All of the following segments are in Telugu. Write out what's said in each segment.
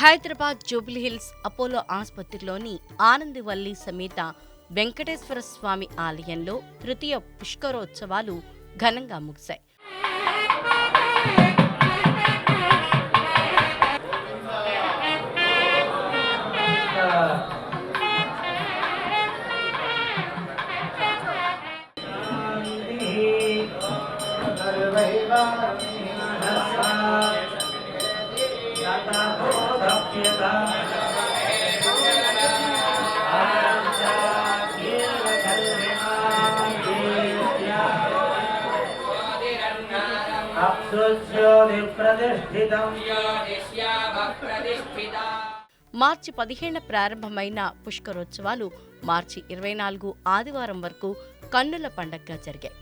హైదరాబాద్ జూబ్లీహిల్స్ అపోలో ఆసుపత్రిలోని ఆనందివల్లి సమేత వెంకటేశ్వర స్వామి ఆలయంలో తృతీయ పుష్కరోత్సవాలు ఘనంగా ముగిశాయి. మార్చి పదిహేను ప్రారంభమైన పుష్కరోత్సవాలు మార్చి ఇరవై నాలుగు ఆదివారం వరకు కన్నుల పండగగా జరిగాయి.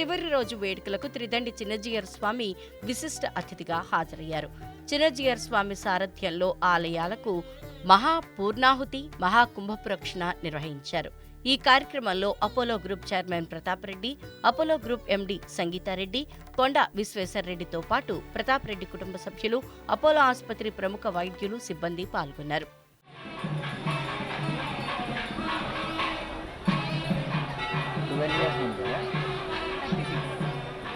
చివరి రోజు వేడుకలకు త్రిదండి చిన్నజీయర్ స్వామి విశిష్ట అతిథిగా హాజరయ్యారు. చిన్నజీయర్ స్వామి సారథ్యంలో ఆలయాలకు మహాపూర్ణాహుతి మహాకుంభప్రోక్షణ నిర్వహించారు. ఈ కార్యక్రమంలో Apollo group chairman Pratap Reddy Apollo group MD Sangita Reddy Konda విశ్వేశ్వరరెడ్డితో పాటు ప్రతాప్ రెడ్డి కుటుంబ సభ్యులు అపోలో ఆసుపత్రి ప్రముఖ వైద్యులు సిబ్బంది పాల్గొన్నారు.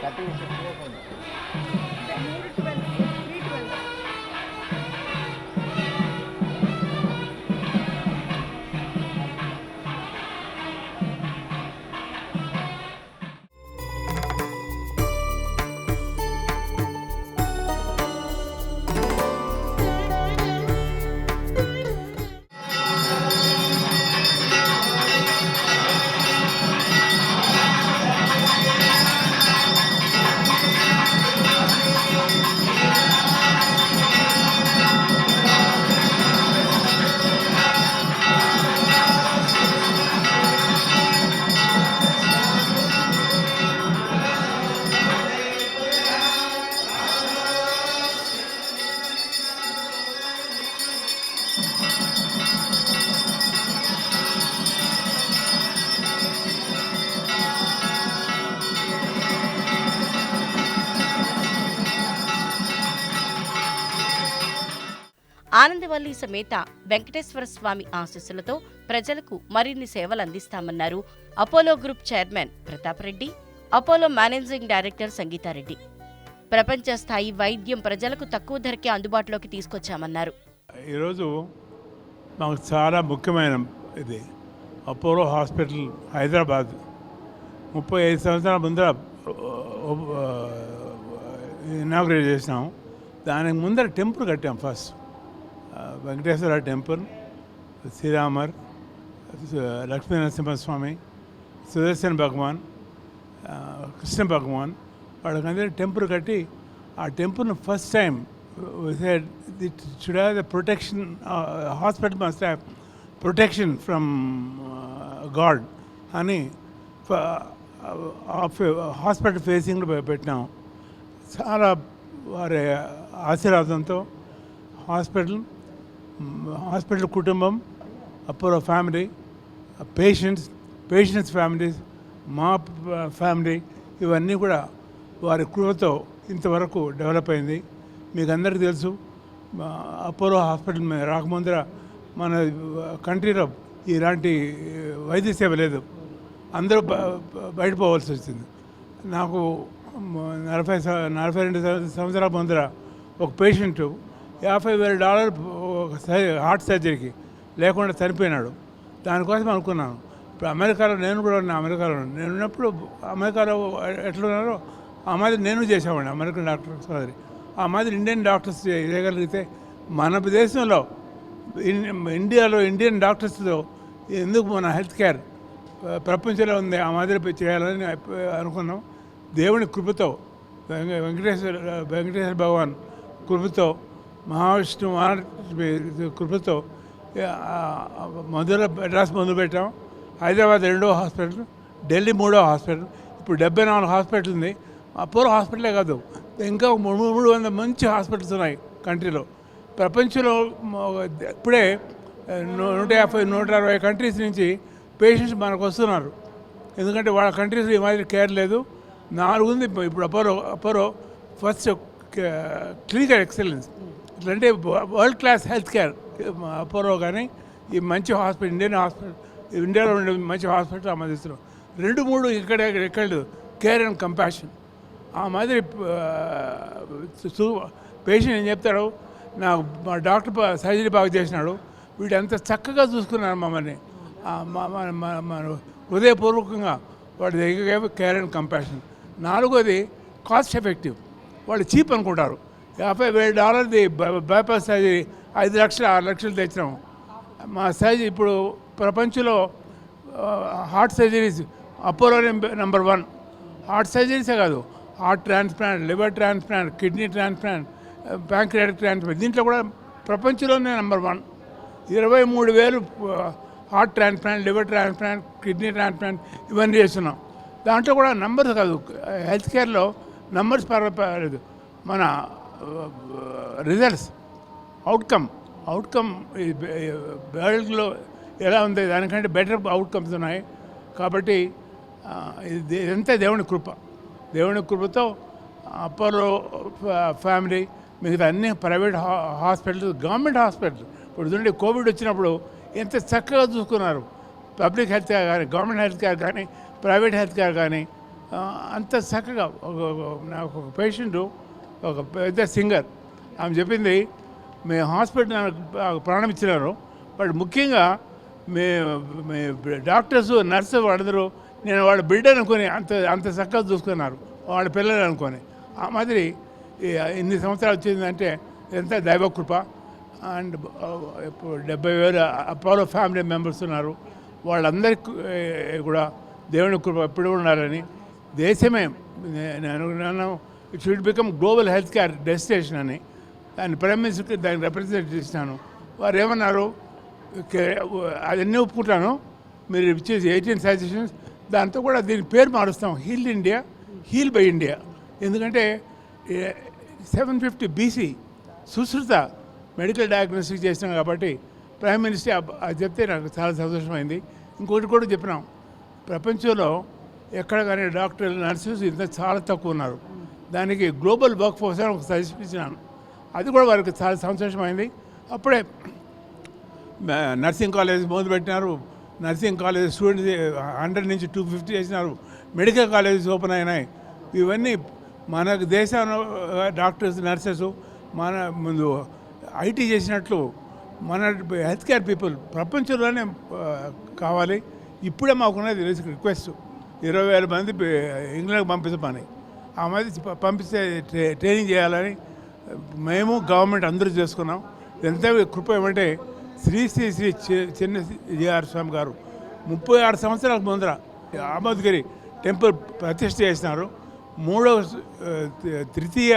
థర్టీ సిక్స్ ఆనందవల్లి సమేత వెంకటేశ్వర స్వామి ఆశీస్సులతో ప్రజలకు మరిన్ని సేవలు అందిస్తామన్నారు. Apollo group chairman Pratap Reddy Apollo managing director Sangita Reddy. ప్రపంచ స్థాయి వైద్యం ప్రజలకు తక్కువ ధరకే అందుబాటులోకి తీసుకొచ్చామన్నారు. ఈరోజు మాకు చాలా ముఖ్యమైన ఇది. Apollo hospital Hyderabad. ముప్పై ఐదు సంవత్సరాల ముందర ఇనాగ్రేట్ చేసినాం దానికి ముందర టెంపుల్ కట్టాం ఫస్ట్. వెంకటేశ్వర టెంపుల్ శ్రీరామర్ లక్ష్మీ నరసింహస్వామి సుదర్శన్ భగవాన్ కృష్ణ భగవాన్ వాళ్ళకందరూ టెంపుల్ కట్టి ఆ టెంపుల్ని first time should have the protection hospital must have protection from God అని హాస్పిటల్ ఫేసింగ్లో పెట్టినాం. చాలా వారి ఆశీర్వాదంతో హాస్పిటల్ హాస్పిటల్ కుటుంబం Apollo family patients patients families మా ఫ్యామిలీ ఇవన్నీ కూడా వారి కృపతో ఇంతవరకు డెవలప్ అయింది. మీకు అందరికీ తెలుసు అపోలో హాస్పిటల్ రాకముందర మన కంట్రీలో ఇలాంటి వైద్య సేవ లేదు. అందరూ బయటపోవాల్సి వచ్చింది. నాకు నలభై నలభై రెండు సంవత్సరాల ముందర ఒక పేషెంట్ యాభై వేల డాలర్ ఒక హార్ట్ సర్జరీకి లేకుండా చనిపోయినాడు దానికోసం అనుకున్నాను. ఇప్పుడు అమెరికాలో నేను కూడా ఉన్నా అమెరికాలో నేను ఉన్నప్పుడు అమెరికాలో ఎట్లున్నారో ఆ మాదిరి నేను చేసేవాడిని అమెరికన్ డాక్టర్ సర్జరీ ఆ మాదిరి ఇండియన్ డాక్టర్స్ చేయగలిగితే మన దేశంలో ఇండియాలో ఇండియన్ డాక్టర్స్లో ఎందుకు మన హెల్త్ కేర్ ప్రపంచంలో ఉంది ఆ మాదిరి చేయాలని అనుకున్నాం. దేవుని కృపతో వెంకటేశ్వర వెంకటేశ్వర భగవాన్ కృపతో మహావిష్ణు మహా కృపతో మధుర మెడ్రాస్ మొదలు పెట్టాం. హైదరాబాద్ రెండో హాస్పిటల్ ఢిల్లీ మూడో హాస్పిటల్. ఇప్పుడు డెబ్బై నాలుగు హాస్పిటల్ ఉంది. అపోలో హాస్పిటలే కాదు ఇంకా మూడు మూడు వందల మంచి హాస్పిటల్స్ ఉన్నాయి కంట్రీలో. ప్రపంచంలో ఇప్పుడే నూట యాభై నూట అరవై కంట్రీస్ నుంచి పేషెంట్స్ మనకు వస్తున్నారు. ఎందుకంటే వాళ్ళ కంట్రీస్లో ఈ మాదిరి కేర్ లేదు. నాలుగు ఉంది. ఇప్పుడు- ఇప్పుడు Apollo Apollo first clinical excellence. అంటే world class health care Apollo కానీ ఈ మంచి హాస్పిటల్ ఇండియన్ హాస్పిటల్ ఇండియాలో ఉండే మంచి హాస్పిటల్ ఆమోదిస్తున్నాం రెండు మూడు ఇక్కడ ఎక్కడ కేర్ అండ్ కంపాషన్. ఆ మాదిరి పేషెంట్ ఏం చెప్తాడు? నాకు మా డాక్టర్ బా- సర్జరీ బాగా చేసినాడు. వీడు ఎంత చక్కగా చూసుకున్నారు మమ్మల్ని. హృదయపూర్వకంగా వాడి దగ్గర కేర్ అండ్ కంపాషన్. నాలుగోది కాస్ట్ ఎఫెక్టివ్. వాళ్ళు చీప్ అనుకుంటారు. యాభై వేల డాలర్ది బైపాస్ సర్జరీ ఐదు లక్షలు ఆరు లక్షలు తెచ్చినాము మా సైజ్ ఇప్పుడు ప్రపంచంలో heart surgeries Apollo number one. Heart సర్జరీసే కాదు heart transplant liver transplant kidney transplant pancreatic transplant దీంట్లో కూడా ప్రపంచంలోనే నెంబర్ వన్. ఇరవై మూడు వేలు heart transplant liver transplant kidney transplant ఇవన్నీ చేస్తున్నాం. దాంట్లో కూడా నంబర్స్ కాదు హెల్త్ కేర్లో నంబర్స్ పర్వాలేదు. మన రిజల్ట్స్ అవుట్కమ్ అవుట్కమ్ వరల్డ్లో ఎలా ఉంది? దానికంటే బెటర్ అవుట్కమ్స్ ఉన్నాయి. కాబట్టి ఇదంతా దేవుని కృప. దేవుని కృపతో అపోలో ఫ్యామిలీ మిగతా అన్ని ప్రైవేట్ హాస్పిటల్స్ గవర్నమెంట్ హాస్పిటల్ ఇప్పుడు చూడండి కోవిడ్ వచ్చినప్పుడు ఎంత చక్కగా చూసుకున్నారు. పబ్లిక్ హెల్త్ కేర్ కానీ గవర్నమెంట్ హెల్త్ కేర్ కానీ ప్రైవేట్ హెల్త్ కేర్ కానీ అంత చక్కగా ఒక- నాకు ఒక పేషెంట్ ఒక పెద్ద సింగర్. ఆమె చెప్పింది మీ హాస్పిటల్ నాకు ప్రాణం ఇచ్చినారు. బట్ ముఖ్యంగా మీ మీ డాక్టర్స్ నర్సు వాళ్ళందరూ నేను వాళ్ళ బిడ్డ అనుకొని అంత అంత చక్కగా చూసుకున్నారు. వాళ్ళ పిల్లలు అనుకొని. ఆ మాదిరి ఇన్ని సంవత్సరాలు వచ్చిందంటే ఎంత దైవకృప అండ్ ఇప్పుడు డెబ్బై వేల అపోలో ఫ్యామిలీ మెంబర్స్ ఉన్నారు. వాళ్ళందరికీ కూడా దేవుని కృప ఎప్పుడు ఉండాలని దేశమే నేను అనుకున్నాను. It should become global health care destination అని. దాన్ని ప్రైమ్ మినిస్టర్కి దాన్ని రిప్రజెంట్ చేసినాను. వారు ఏమన్నారు? అవన్నీ ఒప్పుకుంటాను. మీరు ఇచ్చేసి ఎయిటీన్ సజెషన్స్. దాంతో కూడా దీని పేరు మారుస్తాం. Heal India heal by India ఎందుకంటే seven fifty BC Sushruta medical diagnostic చేసినాం కాబట్టి ప్రైమ్ మినిస్టర్ అది చెప్తే నాకు చాలా సంతోషమైంది. ఇంకోటి కూడా చెప్పినాం. ప్రపంచంలో ఎక్కడ కానీ డాక్టర్లు నర్సెస్ ఇంత చాలా తక్కువ ఉన్నారు. దానికి గ్లోబల్ వర్క్ ఫోర్స్ అని ఒక సజెషన్ ఇచ్చినాను అది కూడా వారికి చాలా సంతోషమైంది. అప్పుడే నర్సింగ్ కాలేజ్ మొదలుపెట్టినారు నర్సింగ్ కాలేజ్ స్టూడెంట్స్ హండ్రెడ్ నుంచి టూ ఫిఫ్టీ చేసినారు. మెడికల్ కాలేజెస్ ఓపెన్ అయినాయి. ఇవన్నీ మన దేశంలో డాక్టర్స్ నర్సెస్ మన ముందు ఐటీ చేసినట్లు మన హెల్త్ కేర్ పీపుల్ ప్రపంచంలోనే కావాలి. ఇప్పుడే మాకున్నది రిక్వెస్ట్. ఇరవై వేల మంది ఇంగ్లాండ్కి పంపించమని ఆ మంది ప- పంపిస్తే ట్రే- ట్రైనింగ్ చేయాలని మేము గవర్నమెంట్ అందరూ చేసుకున్నాం. ఎంత కృప ఏమంటే శ్రీ శ్రీ శ్రీ చి- చిన్న జిఆర్ స్వామి గారు ముప్పై ఆరు సంవత్సరాల ముందర ఆమోద్గిరి టెంపుల్ ప్రతిష్ట చేసినారు. మూడవ తృతీయ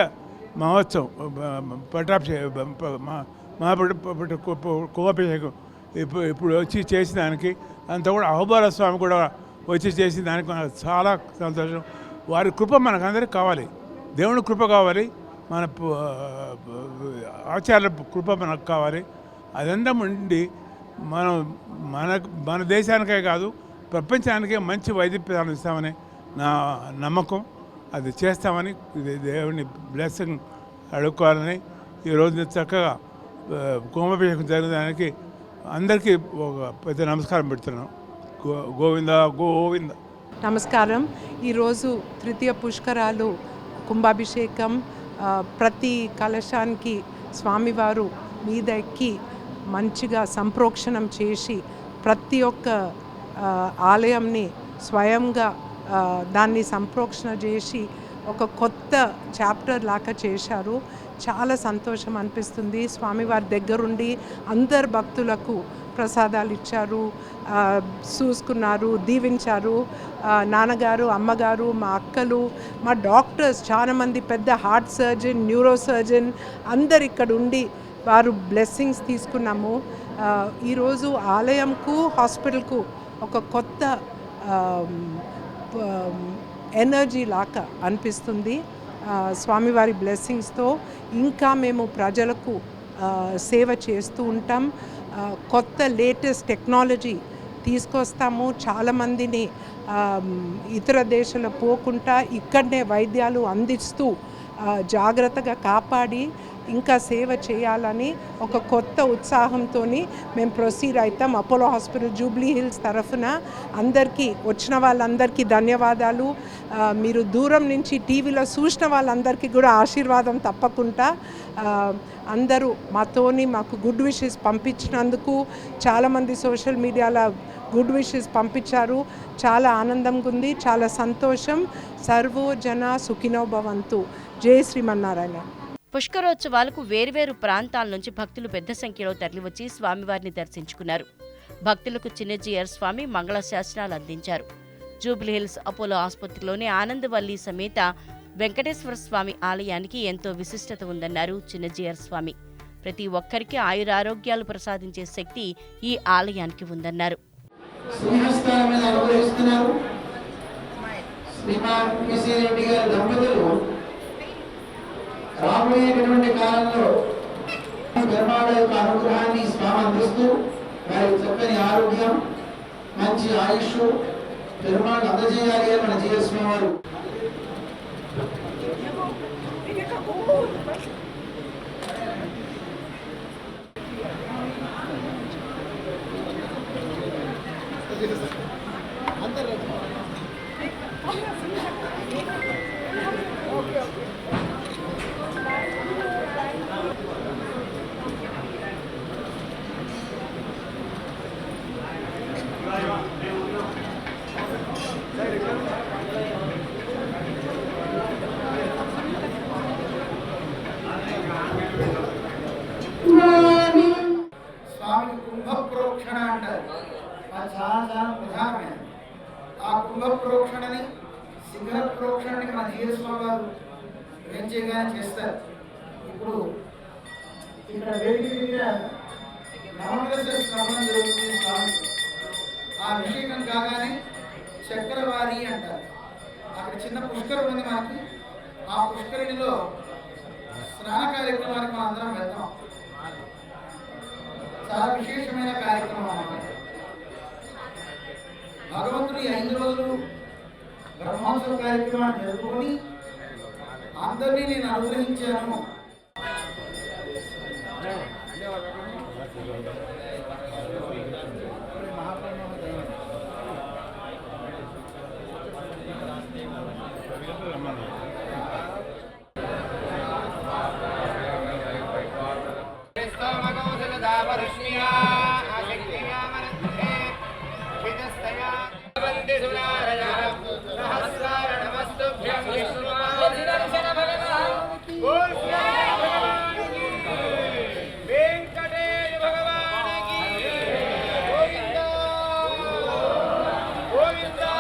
మహోత్సవం ఆ, పట్టాభిషే ప- మహాపట కుంభాభిషేకం ఇప్పుడు ఇప్పుడు వచ్చి చేసిన దానికి అంతా కూడా అహోబాల స్వామి కూడా వచ్చి చేసిన దానికి చాలా సంతోషం. వారి కృప మనకందరికి కావాలి. దేవుని కృప కావాలి. మన ఆచార్య కృప మనకు కావాలి. అదంతా ఉండి మనం మన మన దేశానికే కాదు ప్రపంచానికే మంచి వైద్య ప్రదానం ఇస్తామని నా నమ్మకం. అది చేస్తామని ఇది దేవుని బ్లెస్సింగ్ అడుక్కోవాలని ఈరోజు చక్కగా ఆ, కుంభాభిషేకం జరగడానికి అందరికీ ఒక పెద్ద నమస్కారం పెడుతున్నాను గో గోవింద గోవింద. నమస్కారం. ఈరోజు తృతీయ పుష్కరాలు కుంభాభిషేకం ప్రతి కలశానికి స్వామివారు మీద ఎక్కి మంచిగా సంప్రోక్షణం చేసి ప్రతి ఒక్క ఆలయంని స్వయంగా దాన్ని సంప్రోక్షణ చేసి ఒక కొత్త చాప్టర్ లాగా చేశారు. చాలా సంతోషం అనిపిస్తుంది. స్వామివారి దగ్గరుండి అందరు భక్తులకు ప్రసాదాలు ఇచ్చారు చూసుకున్నారు దీవించారు. నాన్నగారు అమ్మగారు మా అక్కలు మా డాక్టర్స్ చాలామంది పెద్ద హార్ట్ సర్జన్ న్యూరో సర్జన్ అందరు ఇక్కడ ఉండి వారు బ్లెస్సింగ్స్ తీసుకున్నాము. ఈరోజు ఆలయంకు హాస్పిటల్కు ఒక కొత్త ఎనర్జీ లాగా అనిపిస్తుంది. స్వామివారి బ్లెస్సింగ్స్తో. ఇంకా మేము ప్రజలకు సేవ చేస్తూ ఉంటాం. కొత్త లేటెస్ట్ టెక్నాలజీ తీసుకొస్తాము. చాలామందిని ఇతర దేశాలు పోకుండా ఇక్కడనే వైద్యాలు అందిస్తూ జాగ్రత్తగా కాపాడి ఇంకా సేవ చేయాలని ఒక కొత్త ఉత్సాహంతో మేము ప్రొసీడ్ అవుతాం. అపోలో హాస్పిటల్ జూబ్లీ హిల్స్ తరఫున అందరికీ వచ్చిన వాళ్ళందరికీ ధన్యవాదాలు. మీరు దూరం నుంచి టీవీలో చూసిన వాళ్ళందరికీ కూడా ఆశీర్వాదం తప్పకుండా. అందరూ మాతోని మాకు గుడ్ విషెస్ పంపించినందుకు చాలామంది సోషల్ మీడియాలో గుడ్ విషెస్ పంపించారు. చాలా ఆనందంగా ఉంది చాలా సంతోషం. సర్వో జన సుఖినో జై శ్రీమన్నారాయణ. పుష్కరోత్సవాలకు వేర్వేరు ప్రాంతాల నుంచి భక్తులు పెద్ద సంఖ్యలో తరలివచ్చి స్వామివారిని దర్శించుకున్నారు. భక్తులకు చిన్నజీయర్ స్వామి మంగళ శాసనాలు అందించారు. జూబ్లీహిల్స్ అపోలో ఆసుపత్రిలోని ఆనందవల్లి సమేత వెంకటేశ్వర స్వామి ఆలయానికి ఎంతో విశిష్టత ఉందన్నారు చిన్నజీఆర్ స్వామి. ప్రతి ఒక్కరికి ఆయురారోగ్యాలు ప్రసాదించే శక్తి ఈ ఆలయానికి ఉందన్నారు. రాబోయేటువంటి కాలంలో ధర్మాల యొక్క అనుగ్రహాన్ని స్వామి అందిస్తూ వారికి చక్కని ఆరోగ్యం మంచి ఆయుష్ పెరుమాళ్ అందజేయాలి అని మన జీఎస్వామి వారు అది ప్రధానమైనది ఆ కుంభ ప్రోక్షణని శిఖర ప్రోక్షణని మన జీఎస్వామి వారు ఏం చేయగానే చేస్తారు. ఇప్పుడు ఇక్కడ వేదిక దగ్గర నవగ్రహ శ్రవణం జరుగుతుంది స్వామి. ఆ అభిషేకం కాగానే చక్రవారి అంటారు. అక్కడ చిన్న పుష్కరం ఉంది మనకి. ఆ పుష్కరిణిలో స్నాన కార్యక్రమానికి మనం అందరం వెళ్తాం. చాలా విశేషమైన కార్యక్రమం. రోజులు బ్రహ్మోత్సవ కార్యక్రమాన్ని జరుపుకొని అందరినీ నేను అనుగ్రహించాను. Yeah.